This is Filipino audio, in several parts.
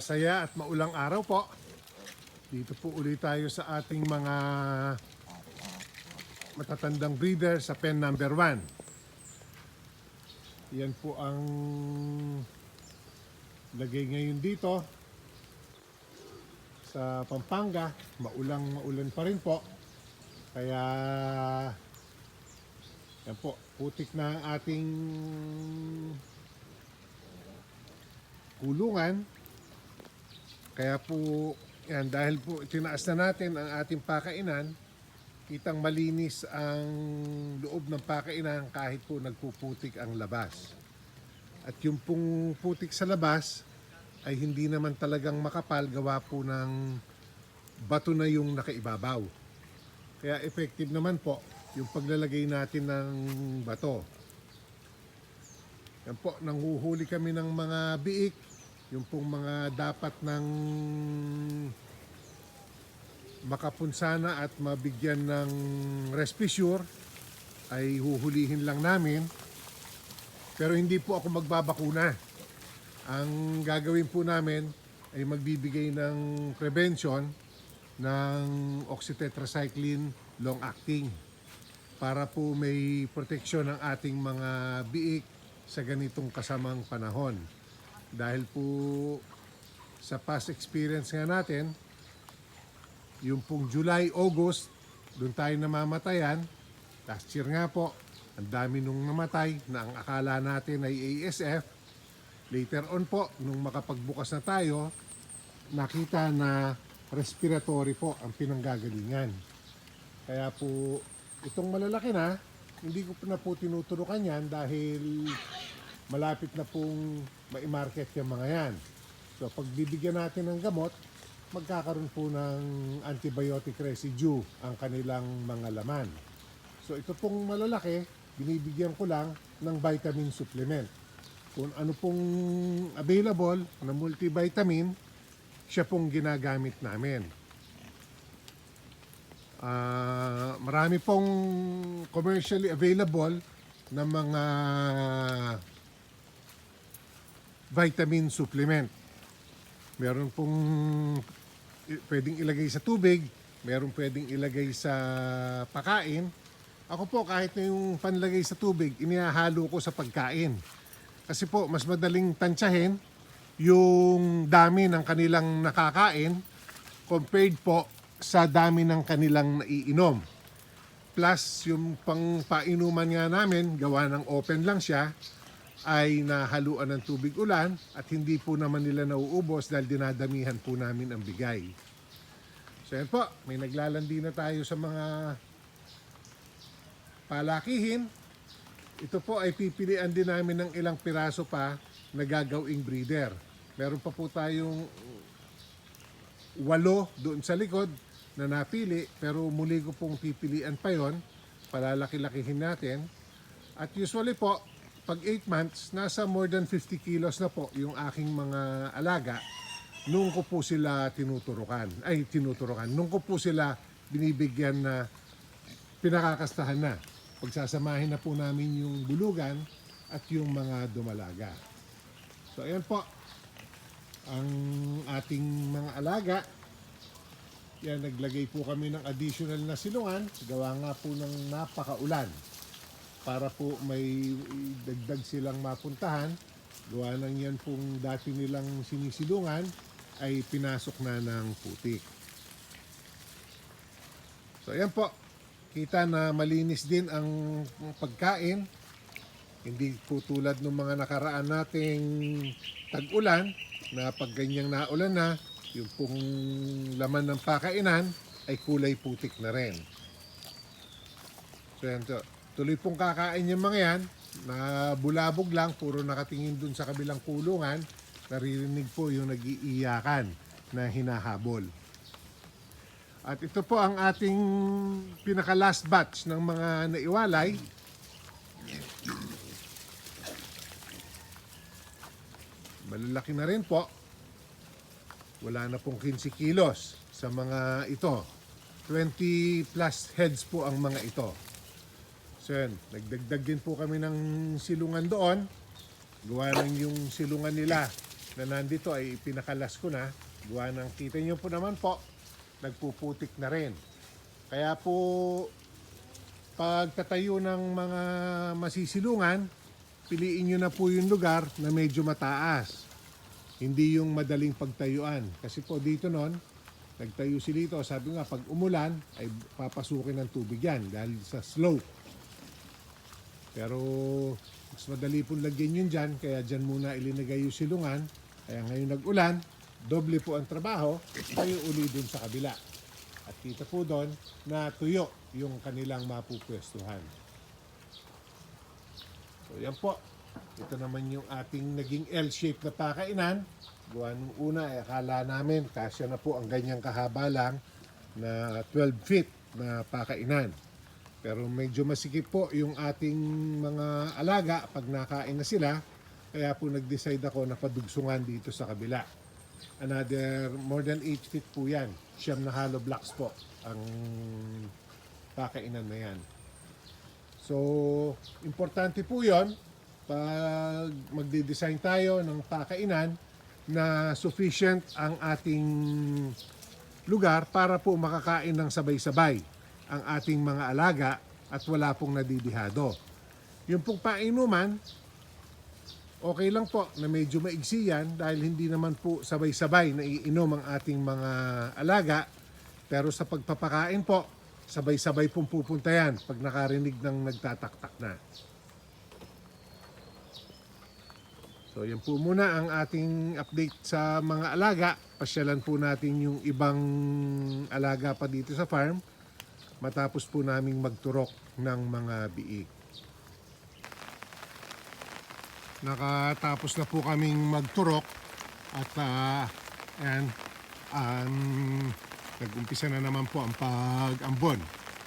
Masaya at maulang araw po. Dito po ulit tayo sa ating mga matatandang breeder sa pen number 1. Yan po ang lagay ngayon dito sa Pampanga. Maulang maulan pa rin po. Kaya yan po, putik na ang ating kulungan. Kaya po, yan, dahil po tinaas na natin ang ating pakainan, kitang malinis ang loob ng pakainan kahit po nagpuputik ang labas. At yung pong putik sa labas ay hindi naman talagang makapal gawa po ng bato na yung nakaibabaw. Kaya effective naman po yung paglalagay natin ng bato. Yan po, nanghuhuli kami ng mga biik, yung pong mga dapat ng makapunsana at mabigyan ng respisure ay huhulihin lang namin. Pero hindi po ako magbabakuna. Ang gagawin po namin ay magbibigay ng prevention ng oxytetracycline long acting para po may proteksyon ng ating mga biik sa ganitong kasamang panahon. Dahil po sa past experience nga natin, yung pong July, August, doon tayo namamatayan. Last year nga po, ang dami nung namatay na ang akala natin ay ASF. Later on po, nung makapagbukas na tayo, nakita na respiratory po ang pinanggagalingan. Kaya po, itong malalaki na, hindi ko na po tinuturukan yan dahil malapit na pong mai-market yung mga yan. So, pag bibigyan natin ng gamot, magkakaroon po ng antibiotic residue ang kanilang mga laman. So, ito pong malalaki, binibigyan ko lang ng vitamin supplement. Kung ano pong available na multivitamin, siya pong ginagamit namin. Ah, marami pong commercially available na mga vitamin supplement. Meron pong i- pwedeng ilagay sa tubig, meron pwedeng ilagay sa pakain. Ako po kahit na yung panlagay sa tubig, inihahalo ko sa pagkain. Kasi po mas madaling tansyahin yung dami ng kanilang nakakain compared po sa dami ng kanilang naiinom. Plus, yung pang painuman nga namin, gawa ng open lang siya, ay nahaluan ng tubig ulan at hindi po naman nila nauubos dahil dinadamihan po namin ang bigay. So yan po, may naglalandi na tayo sa mga palakihin. Ito po ay pipilian din namin ng ilang piraso pa na gagawing breeder. Meron pa po tayong walo doon sa likod na napili pero muli ko pong pipilian pa yon palalaki-lakihin natin at usually po pag 8 months nasa more than 50 kilos na po yung aking mga alaga nung ko po sila tinuturukan ay tinuturukan nung ko po sila binibigyan na pinakakastahan na pagsasamahin na po namin yung bulugan at yung mga dumalaga so ayan po ang ating mga alaga yan, naglagay po kami ng additional na silungan. Gawa nga po ng napakaulan. Para po may dagdag silang mapuntahan. Gawa ng yan pong dati nilang sinisilungan ay pinasok na ng putik. So ayan po. Kita na malinis din ang pagkain. Hindi po tulad ng mga nakaraan nating tag-ulan na pag ganyang naulan na, yung pong laman ng pakainan ay kulay putik na rin. So yan to. Tuloy pong kakain yung mga yan, na bulabog lang, puro nakatingin dun sa kabilang kulungan, naririnig po yung nag-iiyakan na hinahabol. At ito po ang ating pinaka last batch ng mga naiwalay. Malalaki na rin po wala na pong 15 kilos sa mga ito. 20 plus heads po ang mga ito. So yan, nagdagdag din po kami ng silungan doon. Gawa lang yung silungan nila na nandito ay pinakalas ko na. Gawa ng kita nyo po naman po, nagpuputik na rin. Kaya po, pagtatayo ng mga masisilungan, piliin nyo na po yung lugar na medyo mataas. Hindi yung madaling pagtayuan. Kasi po dito noon, nagtayo si dito, sabi nga pag umulan ay papasukin ng tubig yan dahil sa slope. Pero mas madali pong lagyan yun dyan, kaya dyan muna ilinagay yung silungan. Kaya ngayon nag-ulan, doble po ang trabaho, tayo uli dun sa kabila. At kita po doon na tuyo yung kanilang mapupwestuhan. So yan po. Ito naman yung ating naging L-shape na pakainan. Gawa nung una, eh, akala namin kasya na po ang ganyang kahaba lang na 12 feet na pakainan. Pero medyo masikip po yung ating mga alaga pag nakain na sila. Kaya po nag-decide ako na padugsungan dito sa kabila. Another more than 8 feet po yan. Siyam na hollow blocks po ang pakainan na yan. So, importante po yon pag magde-design tayo ng pakainan na sufficient ang ating lugar para po makakain ng sabay-sabay ang ating mga alaga at wala pong nadidihado. Yung pong painuman, okay lang po na medyo maigsi yan dahil hindi naman po sabay-sabay na iinom ang ating mga alaga. Pero sa pagpapakain po, sabay-sabay pong pupunta yan pag nakarinig ng nagtataktak na. So yan po muna ang ating update sa mga alaga. Pasyalan po natin yung ibang alaga pa dito sa farm matapos po naming magturok ng mga biik. Nakatapos na po kaming magturok at uh, ayan, um, nag-umpisa na naman po ang pag-ambon.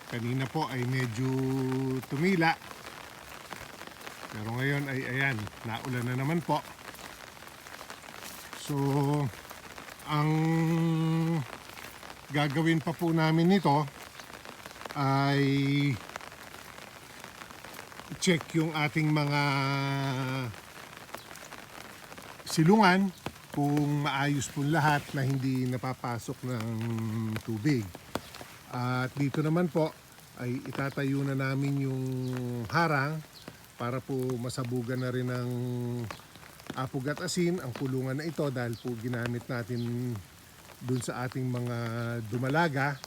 Kanina po ay medyo tumila pero ngayon ay ayan, naulan na naman po. So, ang gagawin pa po namin nito ay check yung ating mga silungan kung maayos po lahat na hindi napapasok ng tubig. At dito naman po ay itatayo na namin yung harang para po masabugan na rin ng apog at asin ang kulungan na ito dahil po ginamit natin dun sa ating mga dumalaga.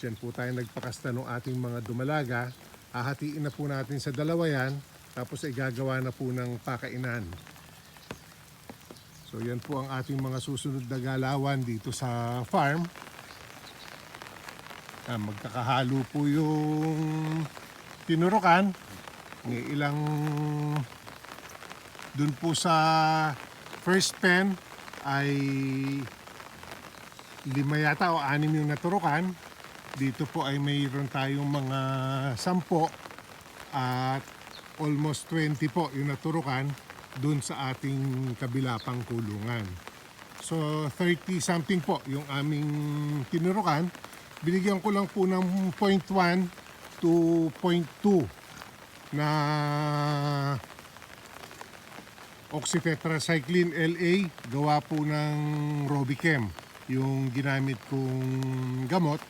Diyan po tayo nagpakasta ng ating mga dumalaga. Hahatiin na po natin sa dalawa yan tapos ay gagawa na po ng pakainan. So yan po ang ating mga susunod na galawan dito sa farm. Ah, magkakahalo po yung tinurukan ng ilang dun po sa first pen ay lima yata o anim yung naturukan dito po ay mayroon tayong mga sampo at almost 20 po yung naturukan dun sa ating kabila pang kulungan. So 30 something po yung aming tinurukan. Binigyan ko lang po ng 0.1 to 0.2 na oxytetracycline LA gawa po ng Robichem yung ginamit kong gamot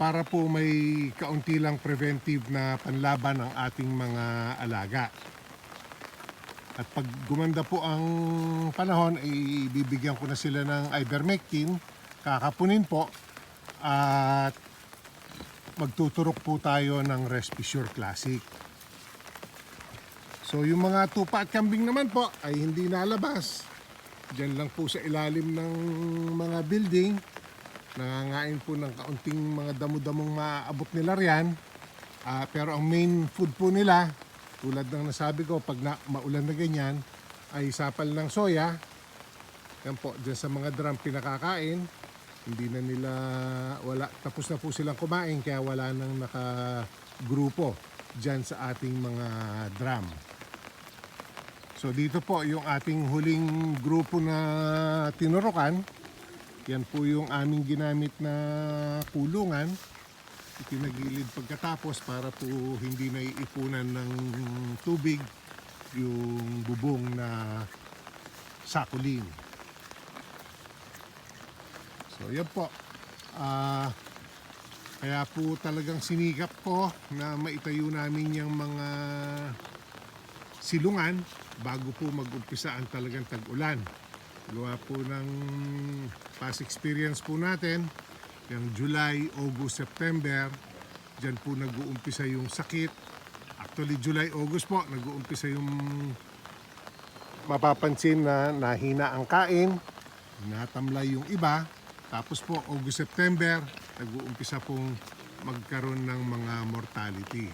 para po may kaunti lang preventive na panlaban ng ating mga alaga. At pag gumanda po ang panahon, ay bibigyan ko na sila ng ivermectin, kakapunin po, at magtuturok po tayo ng Respisure Classic. So yung mga tupa at kambing naman po ay hindi nalabas. Diyan lang po sa ilalim ng mga building. Nangangain po ng kaunting mga damo-damong maaabot nila riyan. Ah, pero ang main food po nila, tulad ng nasabi ko, pag na, maulan na ganyan, ay sapal ng soya. Yan po, dyan sa mga drum pinakakain. Hindi na nila, wala, tapos na po silang kumain, kaya wala nang nakagrupo dyan sa ating mga drum. So dito po yung ating huling grupo na tinurukan. Yan po yung aming ginamit na kulungan. Itinagilid pagkatapos para po hindi na iipunan ng tubig yung bubong na sakulin. So yan po. Ah, kaya po talagang sinikap ko na maitayo namin yung mga silungan bago po mag-umpisa ang talagang tag-ulan. Gawa po ng past experience po natin, yung July, August, September, dyan po nag-uumpisa yung sakit. Actually, July, August po, nag-uumpisa yung mapapansin na nahina ang kain, natamlay yung iba, tapos po August, September, nag-uumpisa pong magkaroon ng mga mortality.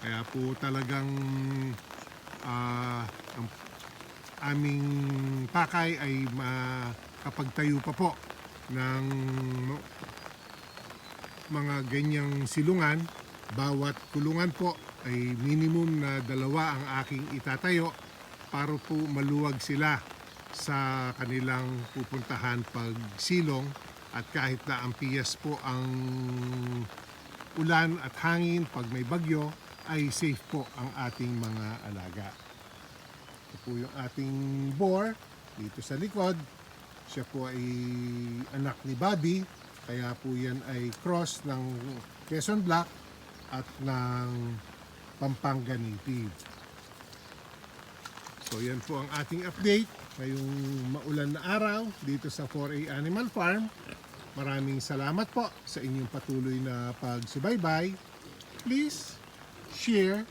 Kaya po talagang ah, ang aming pakay ay makapagtayo pa po ng mga ganyang silungan. Bawat kulungan po ay minimum na dalawa ang aking itatayo para po maluwag sila sa kanilang pupuntahan pag silong at kahit na ang piyas po ang ulan at hangin pag may bagyo ay safe po ang ating mga alaga. Ito po yung ating boar dito sa likod. Siya po ay anak ni Bobby kaya po yan ay cross ng Quezon Black at ng Pampanga Native. So yan po ang ating update ngayong maulan na araw dito sa 4A Animal Farm. Maraming salamat po sa inyong patuloy na pagsubaybay. Please share,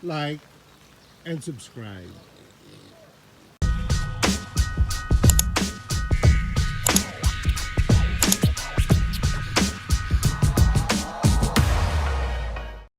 like, and subscribe.